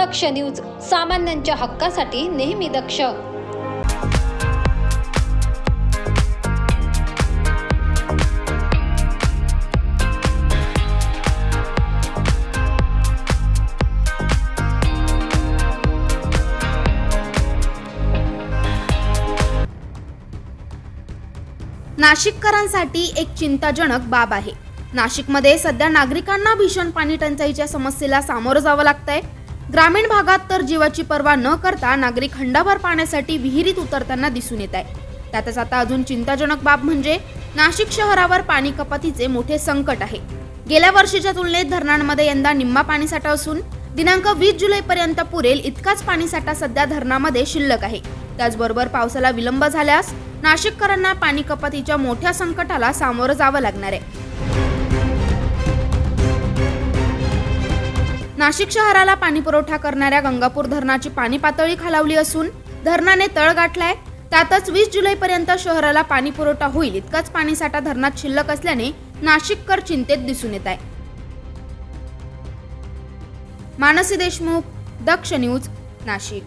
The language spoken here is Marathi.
दक्ष न्यूज सामान्यांच्या हक्कासाठी नेहमी दक्ष. नाशिककरांसाठी एक चिंताजनक बाब आहे. नाशिकमध्ये सध्या नागरिकांना भीषण पाणी टंचाईच्या समस्येला सामोरं जावं लागतंय. ग्रामीण भागात तर जीवाची पर्वा न करता नागरिक हंडाभर पाण्यासाठी विहिरीत उतरताना दिसून येत आहे. त्यातच आता अजून चिंताजनक बाब म्हणजे नाशिक शहरावर पाणी कपातीचे मोठे संकट आहे. गेल्या वर्षीच्या तुलनेत धरणांमध्ये यंदा निम्मा पाणीसाठा असून दिनांक वीस जुलैपर्यंत पुरेल इतकाच पाणीसाठा सध्या धरणामध्ये शिल्लक आहे. त्याचबरोबर पावसाला विलंब झाल्यास नाशिककरांना पाणी कपातीच्या मोठ्या संकटाला सामोरं जावं लागणार आहे. नाशिक शहराला पाणी पुरवठा करणाऱ्या गंगापूर धरणाची पाणी पातळी खालावली असून धरणाने तळ गाठलाय. त्यातच वीस जुलैपर्यंत शहराला पाणी पुरवठा होईल इतकाच पाणीसाठा धरणात शिल्लक असल्याने नाशिककर चिंतेत दिसून येत आहे. मानसी देशमुख दक्ष न्यूज नाशिक.